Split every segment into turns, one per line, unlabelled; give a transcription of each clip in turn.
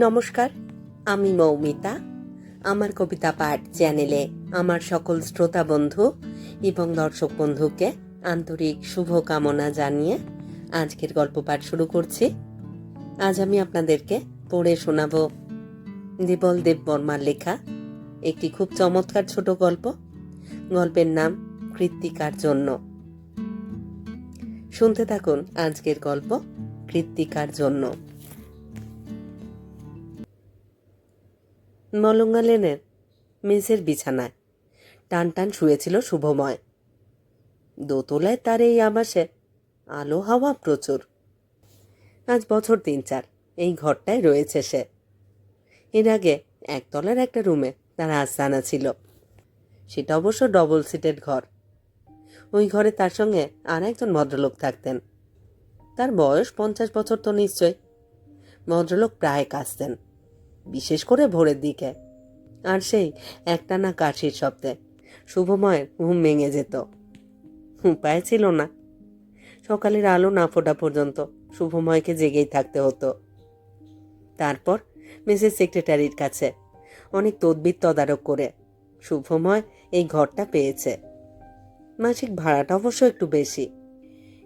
নমস্কার, আমি মৌমিতা। আমার কবিতা পাঠ চ্যানেলে আমার সকল শ্রোতা বন্ধু এবং দর্শক বন্ধুকে আন্তরিক শুভকামনা জানিয়ে আজকের গল্প পাঠ শুরু করছি। আজ আমি আপনাদেরকে পড়ে শোনাব দেবল দেব বর্মার লেখা, একটি খুব চমৎকার ছোট গল্প। গল্পের নাম কৃত্তিকার জন্য। শুনতে থাকুন আজকের গল্প কৃত্তিকার জন্য। মলঙ্গা লেনের মেঝের বিছানায়। টান টান শুয়েছিল শুভময়। দোতলায় তার এই আবাসে আলো হাওয়া প্রচুর। আজ বছর তিন চার এই ঘরটায় রয়েছে সে। এর আগে একতলার একটা রুমে তার আস্তানা ছিল। সেটা অবশ্য ডবল সিটেড ঘর। ওই ঘরে তার সঙ্গে আর একজন ভদ্রলোক থাকতেন। তার বয়স পঞ্চাশ বছর তো নিশ্চয় ভদ্রলোক প্রায় কাঁচতেন বিশেষ করে ভোরের দিকে। আর সেই একটানা কাশির শব্দে শুভময়ের ঘুম ভেঙে যেত। উপায় ছিল না। সকালের আলো না ফোটা পর্যন্ত শুভময়কে জেগেই থাকতে হতো। তারপর মেসেজ সেক্রেটারির কাছে অনেক তদবির তদারক করে শুভময় এই ঘরটা পেয়েছে। মাসিক ভাড়াটা অবশ্য একটু বেশি,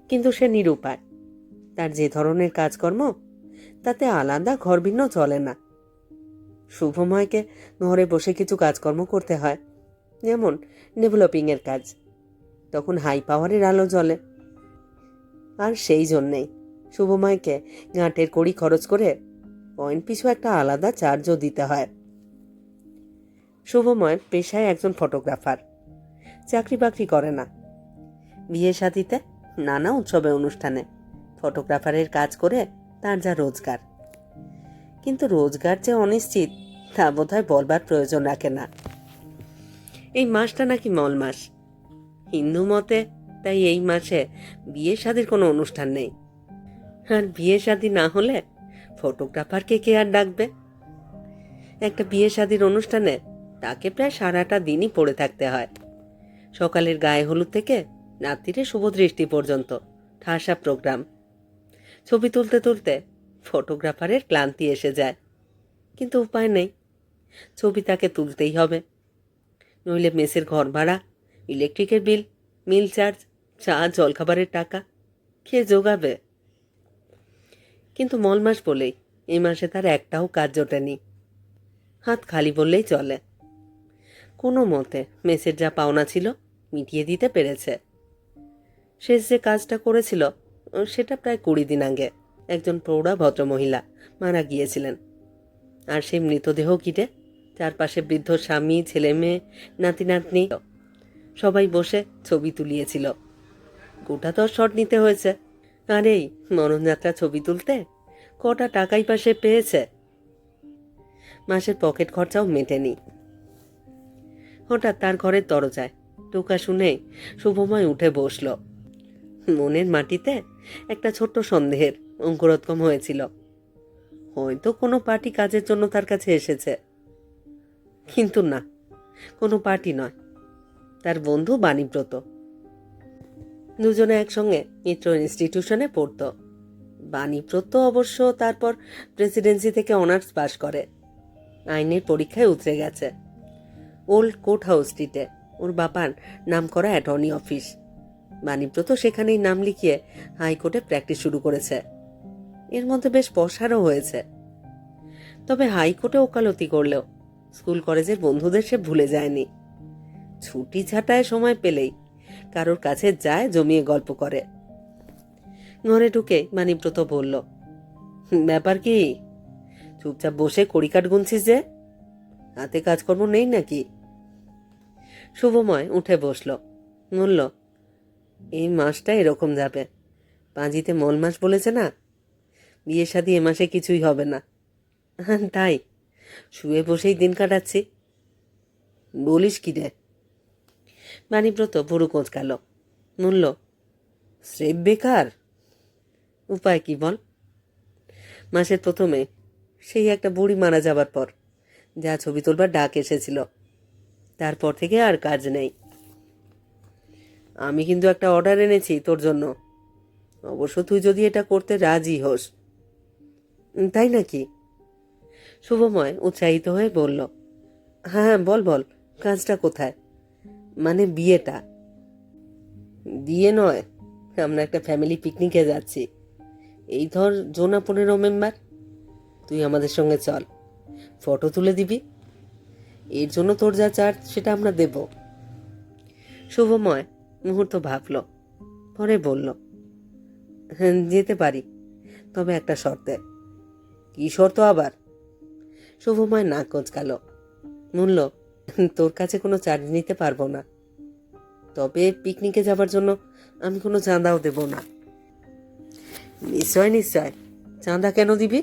কিন্তু সে নিরুপায়। তার যে ধরনের কাজকর্ম, তাতে আলাদা ঘর ভিন্ন চলে না। শুভময়কে ঘরে বসে কিছু কাজকর্ম করতে হয়, যেমন ডেভেলপিংয়ের কাজ। তখন হাই পাওয়ারের আলো জ্বলে। আর সেই জন্যেই শুভময়কে গাঁটের কড়ি খরচ করে পয়েন্ট পিছু একটা আলাদা চার্জও দিতে হয়। শুভময় পেশায় একজন ফটোগ্রাফার। চাকরি বাকরি করে না। বিয়ে সাথীতে নানা উৎসবে অনুষ্ঠানে ফটোগ্রাফারের কাজ করে তার যা রোজগার। কিন্তু রোজগার যে অনিশ্চিত, তা বোধহয় বলবার প্রয়োজন রাখে না। এই মাসটা নাকি মল মাস হিন্দু মতে তাই এই মাসে বিয়ে শাদির কোনো অনুষ্ঠান নেই। আর বিয়ে শাদি না হলে ফটোগ্রাফারকে কে আর ডাকবে? একটা বিয়ে শাদির অনুষ্ঠানে তাকে প্রায় সারাটা দিনই পড়ে থাকতে হয়। সকালের গায়ে হলুদ থেকে রাত্রিরে শুভদৃষ্টি পর্যন্ত ঠাসা প্রোগ্রাম। ছবি তুলতে তুলতে ফটোগ্রাফারের ক্লান্তি এসে যায়। কিন্তু উপায় নেই। ছবি তাকে তুলতেই হবে। নইলে মেসের ঘর ভাড়া, ইলেকট্রিকের বিল, মিল চার্জ, চা, জলখাবারের টাকা খেয়ে জোগাবে? কিন্তু মল মাস বলেই এই মাসে তার একটাও কাজ জোটেনি হাত খালি বললেই চলে। কোনো মতে মেসের যা পাওনা ছিল মিটিয়ে দিতে পেরেছে। শেষ যে কাজটা করেছিল, সেটা প্রায় কুড়ি দিন আগে। একজন প্রৌঢ়া ভদ্রমহিলা মারা গিয়েছিলেন। আর সেই মৃতদেহ কিটে চারপাশে বৃদ্ধ স্বামী, ছেলে মেয়ে, নাতি নাতনি, সবাই বসে ছবি তুলিয়েছিল। গোটা দশ শট নিতে হয়েছে। আর এই মরণযাত্রা ছবি তুলতে? কটা টাকাই পাশে পেয়েছে? মাসের পকেট খরচাও মেটেনি। হঠাৎ তার ঘরের দরজায় টোকা শুনে শুভময় উঠে বসল। মনের মাটিতে একটা ছোট্ট সন্দেহের অঙ্কুরোৎগম হয়েছিল। হয়তো কোনো পার্টি কাজের জন্য তার কাছে এসেছে। কিন্তু না, কোনো পার্টি নয়। তার বন্ধু বাণীব্রত। দুজনে একসঙ্গে মিত্র ইনস্টিটিউশনে পড়ত। বাণীব্রত অবশ্য তারপর প্রেসিডেন্সি থেকে অনার্স পাশ করে। আইনের পরীক্ষায় উতরে গেছে। ওল্ড কোর্ট হাউস স্ট্রিটে ওর বাবার নাম করা অ্যাটর্নি অফিস বাণীব্রত সেখানেই নাম লিখিয়ে হাইকোর্টে প্র্যাকটিস শুরু করেছে। এর মধ্যে বেশ পসারও হয়েছে। তবে হাইকোর্টে ওকালতি করলেও স্কুল কলেজের বন্ধুদের সে ভুলে যায়নি। ছুটি ছাটায় সময় পেলেই কারোর কাছে যায় জমিয়ে গল্প করে। ঘরে ঢুকে মানিব্রত বলল ব্যাপার কি? চুপচাপ বসে কড়িকাঠ গুনছিস যে? হাতে কাজকর্ম নেই নাকি? শুভময় উঠে বসল, বলল, এই মাসটা এরকম যাবে। পাঁজিতে মল মাস বলেছে না বিয়ে শাদি এ মাসে কিছুই হবে না। তাই, শুয়ে বসেই দিন কাটাচ্ছি। বলিস কি রে? বাণীব্রত বুড়ো কোঁচকাল। মূল্য স্রেফ বেকার? উপায় কি বল? মাসের প্রথমে সেই একটা বুড়ি মারা যাবার পর যা ছবি তোলবার ডাক এসেছিল। তারপর থেকে আর কাজ নেই। আমি কিন্তু একটা অর্ডার এনেছি তোর জন্য। অবশ্য তুই যদি এটা করতে রাজি হোস তাই নাকি? শুভময় উৎসাহিত হয়ে বলল হ্যাঁ বল বল কাজটা কোথায়? মানে বিয়েটা? বিয়ে নয় আমরা একটা ফ্যামিলি পিকনিকে যাচ্ছি। এই ধর জোনা পনেরো মেম্বার তুই আমাদের সঙ্গে চল ফটো তুলে দিবি। এর জন্য তোর যা চার্জ সেটা আমরা দেব। শুভময় মুহূর্ত ভাবল পরে বলল "হ্যাঁ, যেতে পারি তবে একটা শর্তে। কি শর্ত আবার? শুভময় নাক কোচকাল মূল্য, তোর কাছে কোনো চার্জ নিতে পারব না। তবে পিকনিকে যাবার জন্য আমি কোনো চাঁদাও দেব না। নিশ্চয় নিশ্চয়। চাঁদা কেন দিবি?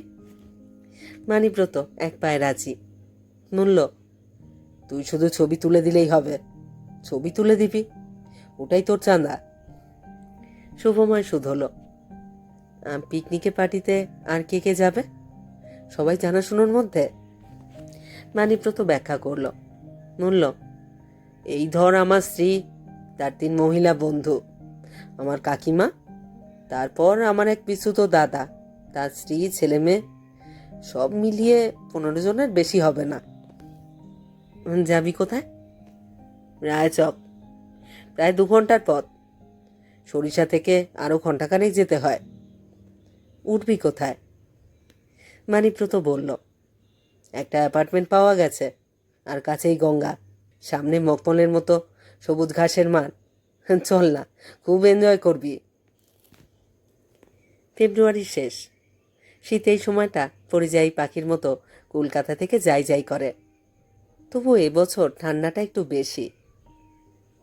মানিব্রত এক পায়ে রাজি। মূল্য, তুই শুধু ছবি তুলে দিলেই হবে। ছবি তুলে দিবি? ওটাই তোর চাঁদা। শুভময় শুধ হলো। পিকনিকে পার্টিতে আর কে কে যাবে? সবাই জানাশোনার মধ্যে। মানিব্রত ব্যাখ্যা করল মূল্য এই ধর আমার স্ত্রী, তার তিন মহিলা বন্ধু, আমার কাকিমা, তারপর আমার এক বিস্তুত দাদা, তার স্ত্রী, ছেলে মেয়ে, সব মিলিয়ে পনেরো জনের বেশি হবে না। যাবি কোথায়? রায়চক। প্রায় দু ঘণ্টার পথ। সরিষা থেকে আরও ঘন্টাখানেক যেতে হয়। উঠবি কোথায়? মানিব্রত বলল, একটা অ্যাপার্টমেন্ট পাওয়া গেছে, আর কাছেই গঙ্গা, সামনে মকমলের মতো সবুজ ঘাসের মাঠ। চল না, খুব এনজয় করবি। ফেব্রুয়ারি শেষ। শীত এই সময়টা পরিযায়ী পাখির মতো কলকাতা থেকে যাই যাই করে। তবু এবছর ঠান্ডাটা একটু বেশি।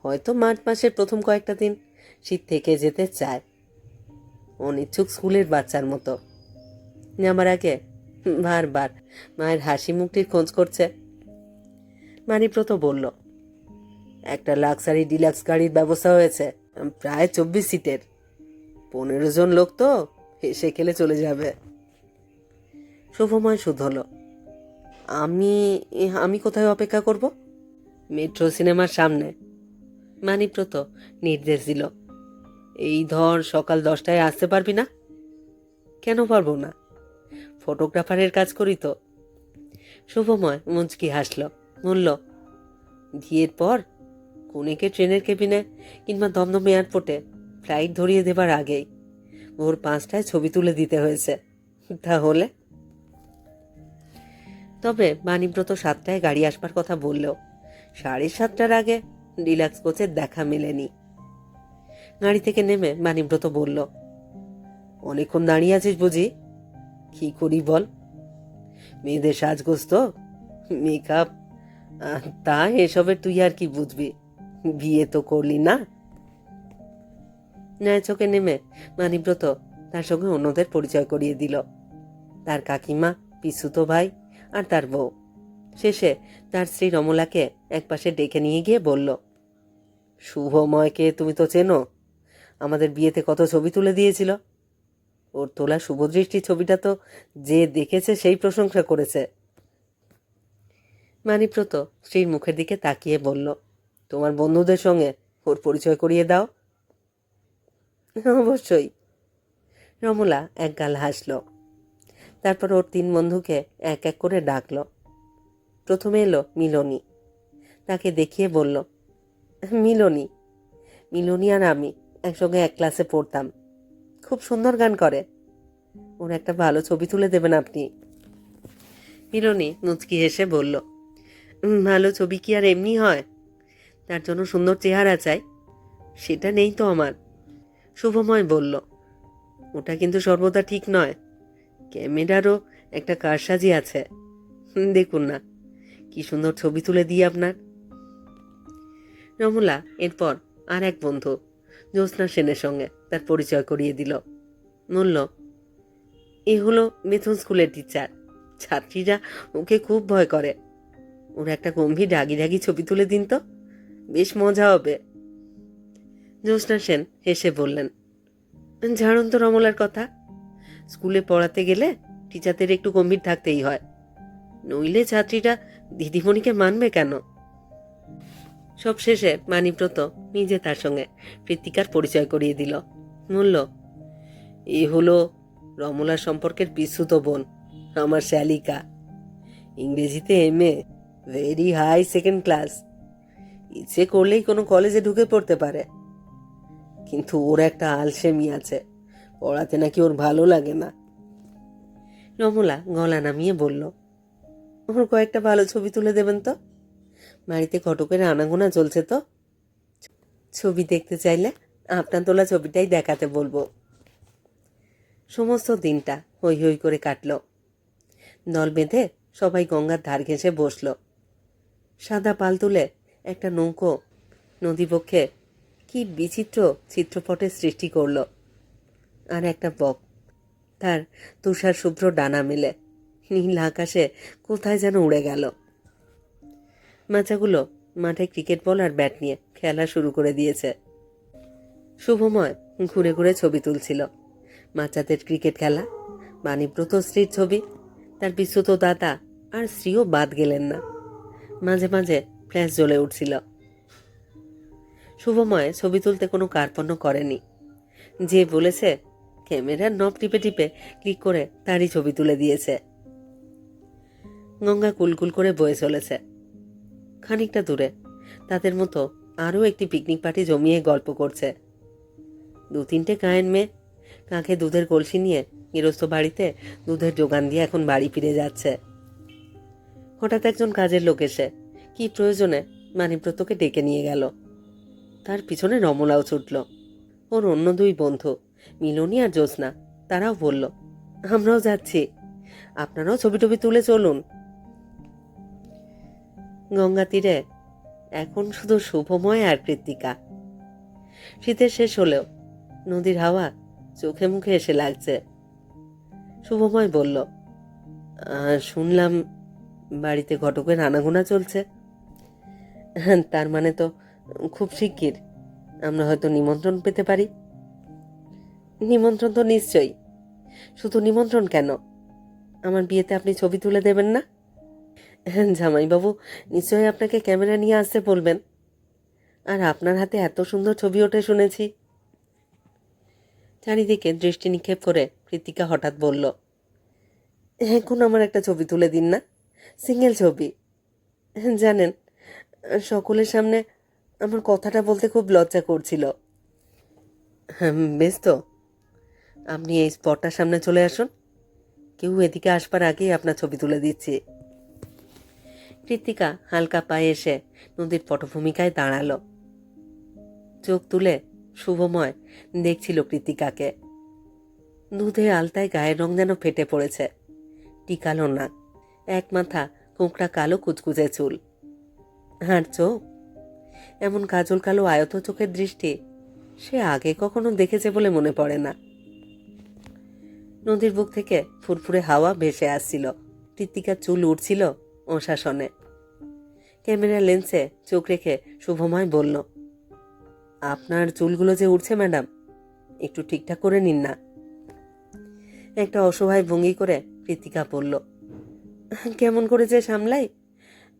হয়তো মার্চ মাসের প্রথম কয়েকটা দিন শীত থেকে যেতে চায়। অনিচ্ছুক স্কুলের বাচ্চার মতো। আমার আগে বারবার। মায়ের হাসি মুখটির খোঁজ করছে। মানিব্রত বলল, একটা লাক্সারি ডিলাক্স গাড়ির ব্যবস্থা হয়েছে। প্রায় চব্বিশ সিটের। পনেরো জন লোক তো হেসে খেলে চলে যাবে। শুভময় শুধ হলো, আমি আমি কোথায় অপেক্ষা করব? মেট্রো সিনেমার সামনে। মানিব্রত নির্দেশ দিল, এই ধর সকাল দশটায় আসতে পারবি না? কেন পারব না? ফটোগ্রাফারের কাজ করি তো। শুভময় মুচকি হাসল, বলল, বিয়ের পর কনেকে ট্রেনের কেবিনে কিংবা দমদম এয়ারপোর্টে ফ্লাইট ধরিয়ে দেবার আগেই ভোর পাঁচটায় ছবি তুলে দিতে হয়েছে। তাহলে? তবে বাণীব্রত সাতটায় গাড়ি আসবার কথা বললেও সাড়ে সাতটার আগে ডিলাক্স কোচের দেখা মেলেনি। গাড়ি থেকে নেমে বাণীব্রত বলল, অনেকক্ষণ দাঁড়িয়ে আছিস বুঝি? কি করি বল? মেয়েদের সাজগোজ তো মেকআপ তা এসবের তুই আর কি বুঝবি? বিয়ে তো করলি না? ন্যায় চোখে নেমে মানিব্রত তার সঙ্গে অন্যদের পরিচয় করিয়ে দিল। তার কাকিমা, পিসুত ভাই আর তার বউ। শেষে তার স্ত্রী রমলাকে একপাশে ডেকে নিয়ে গিয়ে বলল, শুভময়কে তুমি তো চেনো। আমাদের বিয়েতে কত ছবি তুলে দিয়েছিল? ওর তোলা শুভদৃষ্টি ছবিটা তো যে দেখেছে সেই প্রশংসা করেছে। মানিব্রত স্ত্রীর মুখের দিকে তাকিয়ে বলল, তোমার বন্ধুদের সঙ্গে ওর পরিচয় করিয়ে দাও। অবশ্যই। রমলা এক গাল হাসল। তারপর ওর তিন বন্ধুকে এক এক করে ডাকলো। প্রথমে এলো মিলনী। তাকে দেখিয়ে বলল, মিলনী মিলনী আর আমি একসঙ্গে এক ক্লাসে পড়তাম। খুব সুন্দর গান করে। ওর একটা ভালো ছবি তুলে দেবেন আপনি। মিলনী মুচকি হেসে বলল ভালো ছবি কি আর এমনি হয়? তার জন্য সুন্দর চেহারা চাই। সেটা নেই তো আমার। শুভময় বলল, ওটা কিন্তু সর্বদা ঠিক নয়। ক্যামেরারও একটা কারসাজি আছে। দেখুন না। কি সুন্দর ছবি তুলে দিই আপনার। রমলা এরপর আর এক বন্ধু জ্যোৎস্না সেনের সঙ্গে তার পরিচয় করিয়ে দিল। বলল এ হলো মিথুন স্কুলের টিচার ছাত্রীরা ওকে খুব ভয় করে। ওর একটা গম্ভীর ডাগি ডাগি ছবি তুলে দিন তো। বেশ মজা হবে। জ্যোৎস্না সেন হেসে বললেন, ঝাড়ুন তো রমলার কথা। স্কুলে পড়াতে গেলে টিচারদের একটু গম্ভীর থাকতেই হয়। নইলে ছাত্রীরা দিদিমণিকে মানবে কেন? সব শেষে মানিব্রত নিজে তার সঙ্গে কৃত্তিকার পরিচয় করিয়ে দিল। মূল্য এ হলো রমলা সম্পর্কের বিস্তুত বোন আমার শ্যালিকা। ইংরেজিতে M A very high second class ইচ্ছে করলেই কোনো কলেজে ঢুকে পড়তে পারে। কিন্তু ওর একটা আলসেমি আছে, পড়াতে নাকি ওর ভালো লাগে না। রমলা গলা নামিয়ে বলল, ওর কয়েকটা ভালো ছবি তুলে দেবেন তো? বাড়িতে ঘটকের আনাগোনা চলছে তো? ছবি দেখতে চাইলে আপনার তোলা ছবিটাই দেখাতে বলব। সমস্ত দিনটা হই হই করে কাটল। দল বেঁধে সবাই গঙ্গার ধার ঘেঁষে বসল। সাদা পাল তুলে একটা নৌকো নদীপক্ষে কি বিচিত্র চিত্রপটের সৃষ্টি করল। আর একটা বক, তার তুষার শুভ্র ডানা মেলে। নীল আকাশে কোথায় যেন উড়ে গেল। মাচাগুলো মাঠে ক্রিকেট বল আর ব্যাট নিয়ে খেলা শুরু করে দিয়েছে। শুভময় ঘুরে ঘুরে ছবি তুলছিল। মাচাদের ক্রিকেট খেলা, বাণীব্রত স্ত্রীর ছবি, তার বিশ্বত দাদা আর স্ত্রীও বাদ গেলেন না। মাঝে মাঝে ফ্ল্যাশ জ্বলে উঠছিল। শুভময় ছবি তুলতে কোনো কার্পণ্য করেনি। যে বলেছে ক্যামেরার নব টিপে টিপে ক্লিক করে তারই ছবি তুলে দিয়েছে। গঙ্গা কুলকুল করে বয়ে চলেছে। খানিকটা দূরে। তাদের মতো আরও একটি পিকনিক পার্টি জমিয়ে গল্প করছে। দু তিনটে গায়েন মেয়ে কাঁখে দুধের কলসি নিয়ে গৃহস্থ বাড়িতে দুধের যোগান দিয়ে এখন বাড়ি ফিরে যাচ্ছে। হঠাৎ একজন কাজের লোক এসে কি প্রয়োজনে মানিব্রতকে ডেকে নিয়ে গেল। তার পিছনে রমলাও ছুটল। ওর অন্য দুই বন্ধু, মিলনী আর জ্যোৎস্না, তারাও বলল, আমরাও যাচ্ছি। আপনারাও ছবি টবি তুলে চলুন। গঙ্গা তীরে এখন শুধু শুভময় আর কৃত্তিকা। শীতের শেষ হলেও নদীর হাওয়া চোখে মুখে এসে লাগছে। শুভময় বলল শুনলাম বাড়িতে ঘটকের আনাগোনা চলছে। তার মানে তো খুব শিগগির আমরা হয়তো নিমন্ত্রণ পেতে পারি? নিমন্ত্রণ তো নিশ্চয়ই। শুধু নিমন্ত্রণ কেন? আমার বিয়েতে আপনি ছবি তুলে দেবেন না? জামাইবাবু, নিশ্চয়ই আপনাকে ক্যামেরা নিয়ে আসতে বলবেন। আর আপনার হাতে এত সুন্দর ছবি ওঠে শুনেছি। চারিদিকে দৃষ্টি নিক্ষেপ করে কৃতিকা হঠাৎ বলল, এখন আমার একটা ছবি তুলে দিন না, সিঙ্গেল ছবি। জানেন, সকলের সামনে আমার কথাটা বলতে খুব লজ্জা করছিল। বেশ তো। আপনি এই স্পটটার সামনে চলে আসুন। কেউ এদিকে আসবার আগেই আপনার ছবি তুলে দিচ্ছি। কৃত্তিকা হালকা পায়ে এসে নদীর পটভূমিকায় দাঁড়াল। চোখ তুলে শুভময় দেখছিল কৃত্তিকাকে। দুধে আলতায় গায়ের রং যেন ফেটে পড়েছে। টিকালো না। এক মাথা কোঁকড়া কালো কুচকুচে চুল। আর চোখ? এমন কাজল কালো আয়ত চোখের দৃষ্টি সে আগে কখনো দেখেছে বলে মনে পড়ে না। নদীর বুক থেকে ফুরফুরে হাওয়া ভেসে আসছিল। কৃত্তিকার চুল উঠছিল অশাসনে। ক্যামেরা লেন্সে চোখ রেখে শুভময় বলল, আপনার চুলগুলো যে উঠছে ম্যাডাম, একটু ঠিকঠাক করে নিন না। একটা অসহায় ভঙ্গি করে কৃতিকা বলল, কেমন করে যে সামলাই?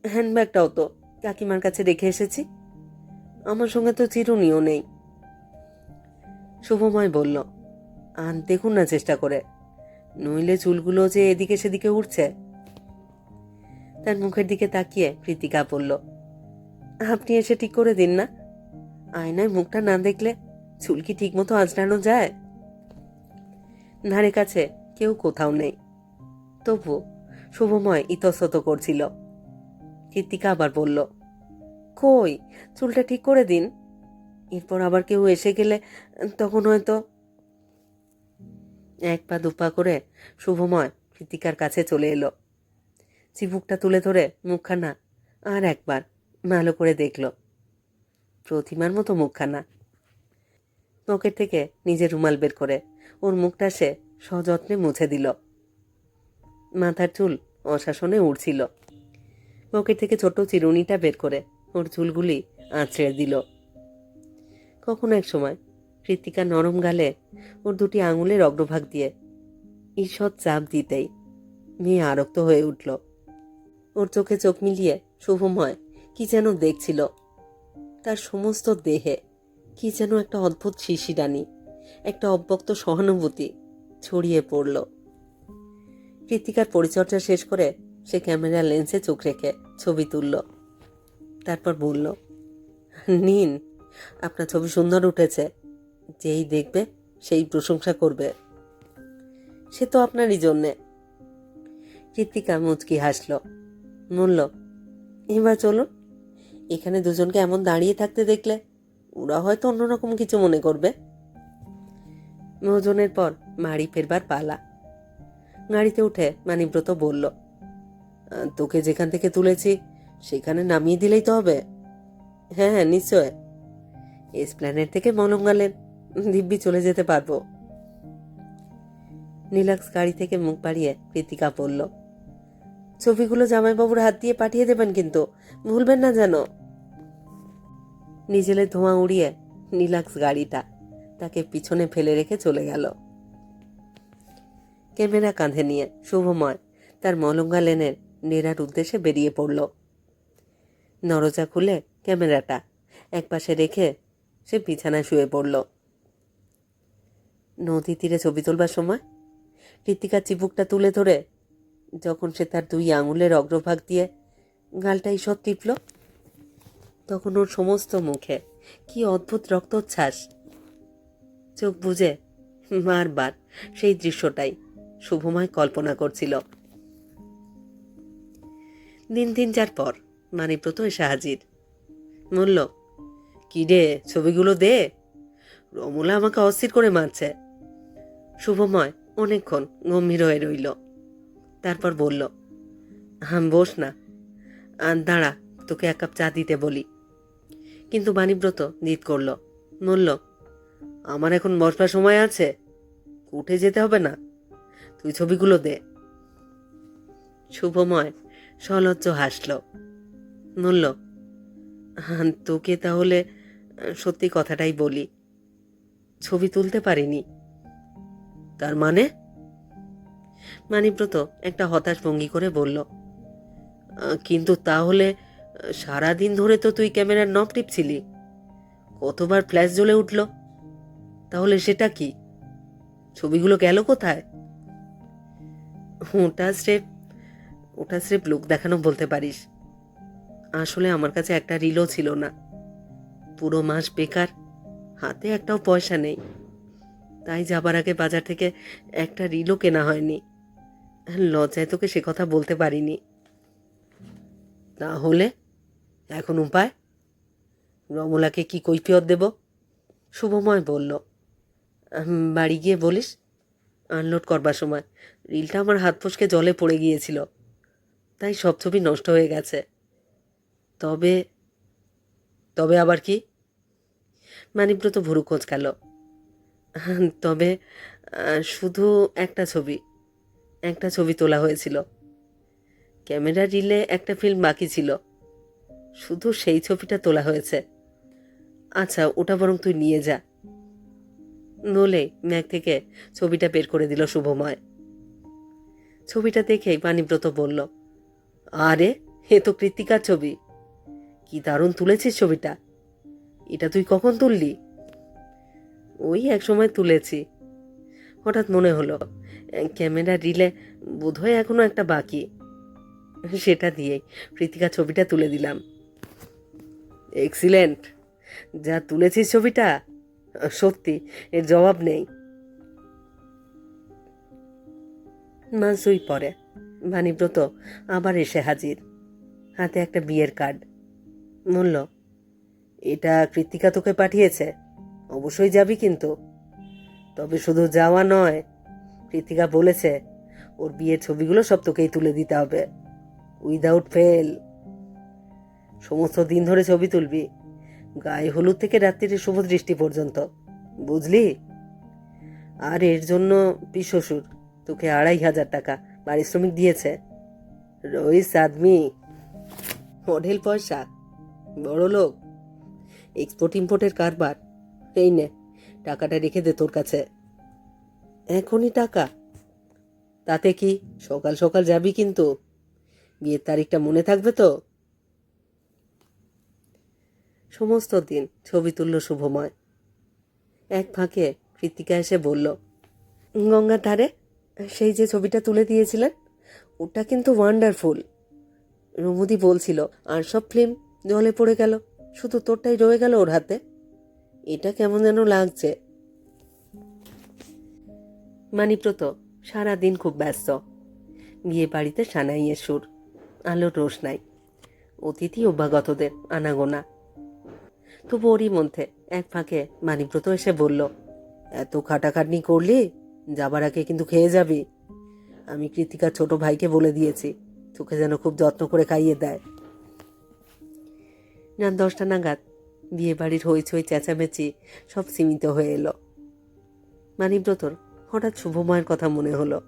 হ্যান্ডব্যাগটাও তো কাকিমার কাছে রেখে এসেছি। আমার সঙ্গে তো চিরুনিও নেই। শুভময় বলল আর দেখুন না চেষ্টা করে। নইলে চুলগুলো যে এদিকে সেদিকে উঠছে তার মুখের দিকে তাকিয়ে কৃতিকা বলল, আপনি এসে ঠিক করে দিন না। আয়নায় মুখটা না দেখলে চুল কি ঠিকমতো আঁচড়ানো যায়? ধারে কাছে কেউ কোথাও নেই। তবু শুভময় ইতস্তত করছিল। কৃতিকা আবার বলল, কই, চুলটা ঠিক করে দিন। এরপর আবার কেউ এসে গেলে তখন হয়তো এক পা দুপা করে শুভময় কৃতিকার কাছে চলে এলো। চিবুকটা তুলে ধরে মুখখানা আর একবার ভালো করে দেখল। প্রতিমার মতো মুখখানা। পকেট থেকে নিজের রুমাল বের করে ওর মুখটা সে সযত্নে মুছে দিল। মাথার চুল অশাসনে উড়ছিল। পকেট থেকে ছোট চিরুনিটা বের করে ওর চুলগুলি আঁচড়ে দিল। কখনো এক সময় কৃতিকা নরম গালে ওর দুটি আঙুলের অগ্রভাগ দিয়ে ঈষৎ চাপ দিতেই মেয়ে আরক্ত হয়ে উঠল। ওর চোখে চোখ মিলিয়ে শুভময় কি যেন দেখছিল। তার সমস্ত দেহে কি যেন একটা অদ্ভুত শিশিরানি, একটা অব্যক্ত সহানুভূতি ছড়িয়ে পড়ল। কৃতিকার পরিচর্যা শেষ করে সে ক্যামেরা লেন্সে চোখ রেখে ছবি তুলল। তারপর বলল, নিন, আপনার ছবি সুন্দর উঠেছে। যেই দেখবে সেই প্রশংসা করবে। সে তো আপনারই জন্যে। কৃত্তিকা মুচকি হাসল। বলল, এবার চলুন এখানে দুজনকে এমন দাঁড়িয়ে থাকতে দেখলে ওরা হয়তো অন্যরকম কিছু মনে করবে। ভোজনের পর বাড়ি ফেরবার পালা। গাড়িতে উঠে মানিব্রত বলল, তোকে যেখান থেকে তুলেছি, সেখানে নামিয়ে দিলেই তো হবে। হ্যাঁ হ্যাঁ নিশ্চয়। এসপ্ল্যানেট থেকে মলঙ্গালেন দিব্যি চলে যেতে পারব। নীলাক্স গাড়ি থেকে মুখ বাড়িয়ে কৃতিকা বলল ছবিগুলো জামাইবাবুর হাত দিয়ে পাঠিয়ে দেবেন কিন্তু। ভুলবেন না যেন। নিজেলে ধোঁয়া উড়িয়ে নীলাক্স গাড়িটা তাকে পিছনে ফেলে রেখে চলে গেল। ক্যামেরা কাঁধে নিয়ে শুভময় তার মলঙ্গা লেনের নেড়ার উদ্দেশ্যে বেরিয়ে পড়ল। নরজা খুলে ক্যামেরাটা একপাশে রেখে সে বিছানায় শুয়ে পড়ল। নদী তীরে ছবি তোলবার সময় কৃতিকার চিবুকটা তুলে ধরে যখন সে তার দুই আঙুলের অগ্রভাগ দিয়ে গালটা ঈষৎ টিপল, তখন ওর সমস্ত মুখে কি অদ্ভুত রক্তচ্ছ্বাস। চোখ বুঝে বারবার সেই দৃশ্যটাই শুভময় কল্পনা করছিল। দিন তিন চার পর মানিব্রত এসে হাজির। বলল, কি রে, ছবিগুলো দে। রমলা আমাকে অস্থির করে মারছে। শুভময় অনেকক্ষণ গম্ভীর হয়ে রইল। তারপর বলল হাম বস না। দাঁড়া তোকে এক কাপ চা দিতে বলি। কিন্তু বাণীব্রত জিদ করল বলল আমার এখন বসবার সময় আছে উঠে যেতে হবে না। তুই ছবিগুলো দে। শুভময় সলজ্জ হাসল বলল "হাঁ, তোকে তাহলে সত্যি কথাটাই বলি। ছবি তুলতে পারিনি। তার মানে? মানিব্রত একটা হতাশ ভঙ্গি করে বলল কিন্তু তাহলে সারাদিন ধরে তো তুই ক্যামেরার নব টিপছিলি। কতবার ফ্ল্যাশ জ্বলে উঠল। তাহলে সেটা কি? ছবিগুলো গেল কোথায়? ওটা স্রেফ ওটা স্রেফ লোক দেখানো বলতে পারিস। আসলে আমার কাছে একটা রিলও ছিল না। পুরো মাস বেকার, হাতে একটাও পয়সা নেই। তাই যাবার আগে বাজার থেকে একটা রিলও কেনা হয়নি। লজ্জায় তোকে সে কথা বলতে পারিনি। তাহলে এখন উপায়? রমলাকে কি কৈফিয়ত দেব? শুভময় বলল বাড়ি গিয়ে বলিস? আনলোড করবার সময়। রিলটা আমার হাত ফসকে জলে পড়ে গিয়েছিল। তাই সব ছবি নষ্ট হয়ে গেছে। তবে তবে আবার কি? মানিব্রত ভুরু কোচকাল। তবে শুধু একটা ছবি। একটা ছবি তোলা হয়েছিল। ক্যামেরা রিলে একটা ফিল্ম বাকি ছিল। শুধু সেই ছবিটা তোলা হয়েছে। আচ্ছা ওটা বরং তুই নিয়ে যা। নলে ম্যাগ থেকে ছবিটা বের করে দিল শুভময়। ছবিটা দেখেই পানিব্রত বলল, আরে, এ তো কৃত্তিকার ছবি। কি দারুণ তুলেছিস ছবিটা। এটা তুই কখন তুললি? ওই এক সময় তুলেছি। হঠাৎ মনে হলো ক্যামেরা রিলে বোধহয় এখনও একটা বাকি। সেটা দিয়েই কৃতিকা ছবিটা তুলে দিলাম। এক্সিলেন্ট যা তুলেছিস ছবিটা, সত্যি, এর জবাব নেই। মাসুই পরে বাণীব্রত আবার এসে হাজির, হাতে একটা বিয়ের কার্ড। বলল, এটা কৃতিকা তোকে পাঠিয়েছে, অবশ্যই যাবি কিন্তু। তবে শুধু যাওয়া নয়, কৃতিকা বলেছে, ওর বিয়ের ছবিগুলো সব তোকেই তুলে দিতে হবে। উইদাউট ফেল সমস্ত দিন ধরে ছবি তুলবি। গায়ে হলুদ থেকে রাত্রির শুভ দৃষ্টি পর্যন্ত। বুঝলি? আর এর জন্য পিশ্বশুর তোকে আড়াই হাজার টাকা পারিশ্রমিক দিয়েছে। রইস আদমি মডেল পয়সা বড় লোক এক্সপোর্ট ইম্পোর্টের কারবার। এই নে। টাকাটা রেখে দে তোর কাছে। এখনই টাকা। তাতে কি সকাল সকাল যাবি কিন্তু? বিয়ের তারিখটা মনে থাকবে তো? সমস্ত দিন ছবি তুলল শুভময়। এক ফাঁকে কৃতিকা এসে বলল গঙ্গার ধারে সেই যে ছবিটা তুলে দিয়েছিলেন, ওটা কিন্তু ওয়ান্ডারফুল রুমুদি বলছিল, আর সব ফিল্ম জলে পড়ে গেল, শুধু তোরটাই রয়ে গেল ওর হাতে। এটা কেমন যেন লাগছে। মানিব্রত সারাদিন খুব ব্যস্ত। বিয়ে বাড়িতে সানাইয়ের সুর আলোর রোষ নাই। অতিথি অভ্যাগতদের আনাগোনা। তবু ওরই মধ্যে এক ফাঁকে মানিব্রত এসে বলল, এত খাটাখাটনি করলি, যাবার আগে কিন্তু খেয়ে যাবি। আমি কৃতিকার ছোট ভাইকে বলে দিয়েছি, তোকে যেন খুব যত্ন করে খাইয়ে দেয়। রাত দশটা নাগাদ বিয়ে বাড়ির হইচই, চেঁচামেচি সব সীমিত হয়ে এলো। মানিব্রতর হঠাৎ শুভময়ের কথা মনে হলো।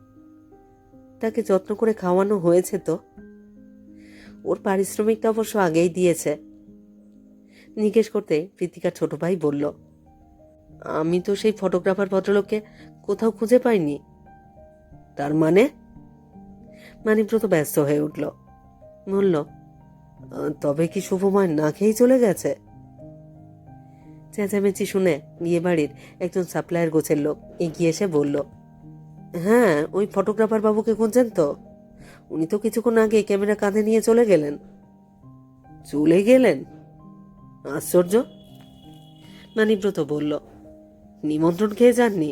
তাকে যত্ন করে খাওয়ানো হয়েছে তো? ওর পারিশ্রমিকটা অবশ্য আগেই দিয়েছে। জিজ্ঞেস করতে কৃতিকার ছোট ভাই বলল, আমি তো সেই ফটোগ্রাফার ভদ্রলোককে কোথাও খুঁজে পাইনি। তার মানে? মানিব্রত ব্যস্ত হয়ে উঠল। বলল, তবে কি শুভময় না খেয়েই চলে গেছে? চেঁচামেচি শুনে বিয়ে বাড়ির একজন সাপ্লায়ার গোছের লোক এগিয়ে এসে বলল হ্যাঁ ওই ফটোগ্রাফার বাবুকে খুঁজছেন তো। উনি তো কিছুক্ষণ আগে ক্যামেরা কাঁধে নিয়ে চলে গেলেন। চলে গেলেন? আশ্চর্য! মানিব্রত বলল, নিমন্ত্রণ খেয়ে যাননি?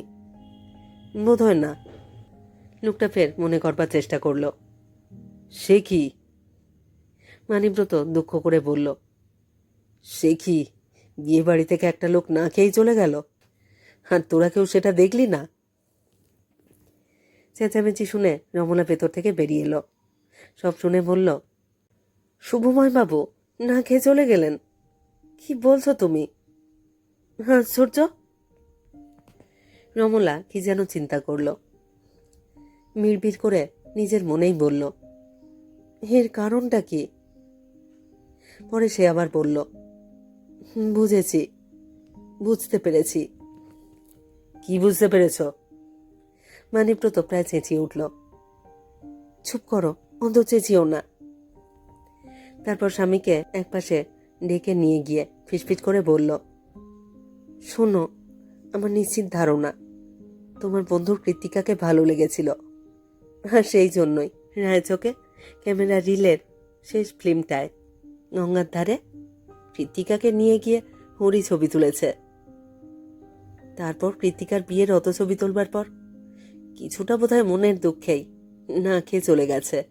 বোধ হয় না। লোকটা ফের মনে করবার চেষ্টা করল, সে কি? মানিব্রত দুঃখ করে বলল, সে কি? বিয়ে বাড়ি থেকে একটা লোক না খেয়েই চলে গেল। আর তোরা কেউ সেটা দেখলি না? চেঁচামেচি শুনে রমলা ভেতর থেকে বেরিয়ে এলো। সব শুনে বলল শুভময় বাবু না খেয়ে চলে গেলেন। কি বলছো তুমি? আশ্চর্য! রমলা কি যেন চিন্তা করল। মিড়বিড় করে নিজের মনেই বলল এর কারণটা কি? পরে সে আবার বলল "হুম, বুঝেছি। বুঝতে পেরেছি। কি বুঝতে পেরেছ? মানিব্রত প্রায় চেঁচিয়ে উঠল। চুপ করো অন্ত চেঁচিও না। তারপর স্বামীকে একপাশে ডেকে নিয়ে গিয়ে ফিসফিস করে বলল, শোনো, আমার নিশ্চিত ধারণা, তোমার বন্ধুর কৃতিকাকে ভালো লেগেছিল। আর সেই জন্যই রায়চকে ক্যামেরা রিলের শেষ ফিল্মটায় গঙ্গার ধারে কৃতিকাকে নিয়ে গিয়ে হরি ছবি তুলেছে। তারপর কৃত্তিকার বিয়ের অত ছবি তোলবার পর কিছুটা বোধহয় মনের দুঃখেই না খেয়ে চলে গেছে।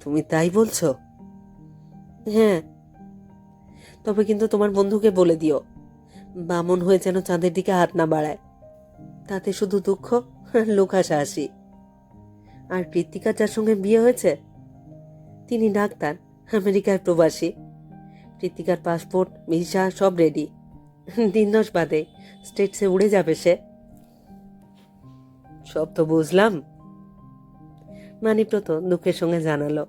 তুমি তাই বলছো? হ্যাঁ। তবে কিন্তু তোমার বন্ধুকে বলে দিও। বামন হয়ে যেন চাঁদের দিকে হাত না বাড়ায়। তাতে শুধু দুঃখ আর লোক হাসাহাসি আর কৃত্তিকা যার সঙ্গে বিয়ে হয়েছে, তিনি ডাক্তার, আমেরিকার প্রবাসী। কৃত্তিকার পাসপোর্ট, ভিসা, সব রেডি দিন দশ বাদে স্টেটসে উড়ে যাবে সে। সব তো বুঝলাম। মানিব্রত দুঃখের সঙ্গে জানালো।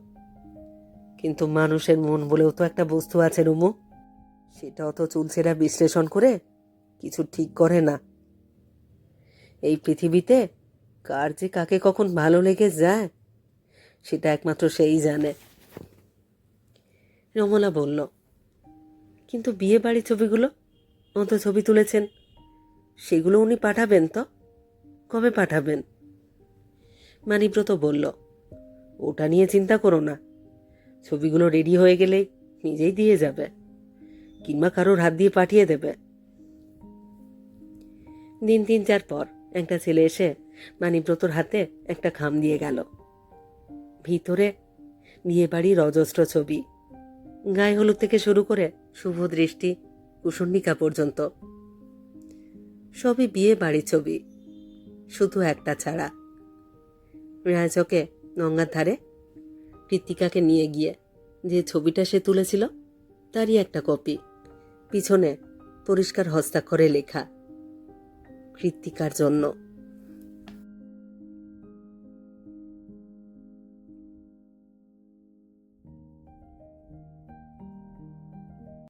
কিন্তু মানুষের মন বলেও তো একটা বস্তু আছে, রুমু। সেটা অত চুলছেরা বিশ্লেষণ করে কিছু ঠিক করে না। এই পৃথিবীতে কার যে কাকে কখন ভালো লেগে যায়, সেটা একমাত্র সেই জানে। রমলা বলল কিন্তু বিয়ে বাড়ির ছবিগুলো অত ছবি তুলেছেন। সেগুলো উনি পাঠাবেন তো? কবে পাঠাবেন? মানিব্রত বলল, ওটা নিয়ে চিন্তা করো না। ছবিগুলো রেডি হয়ে গেলেই নিজেই দিয়ে যাবে, কিংবা কারোর হাত দিয়ে পাঠিয়ে দেবে। দিন তিন চার পর একটা ছেলে এসে মানিব্রতর হাতে একটা খাম দিয়ে গেল। ভিতরে বিয়ে বাড়ির অজস্র ছবি। গায়ে হলুদ থেকে শুরু করে শুভ দৃষ্টি কুসন্ডিকা পর্যন্ত। সবই বিয়ে বাড়ির ছবি, শুধু একটা ছাড়া। রায়চকে গঙ্গার ধারে কৃত্তিকাকে নিয়ে গিয়ে যে ছবিটা সে তুলেছিল, তারই একটা কপি। পিছনে পরিষ্কার হস্তাক্ষরে লেখা, কৃত্তিকার জন্য।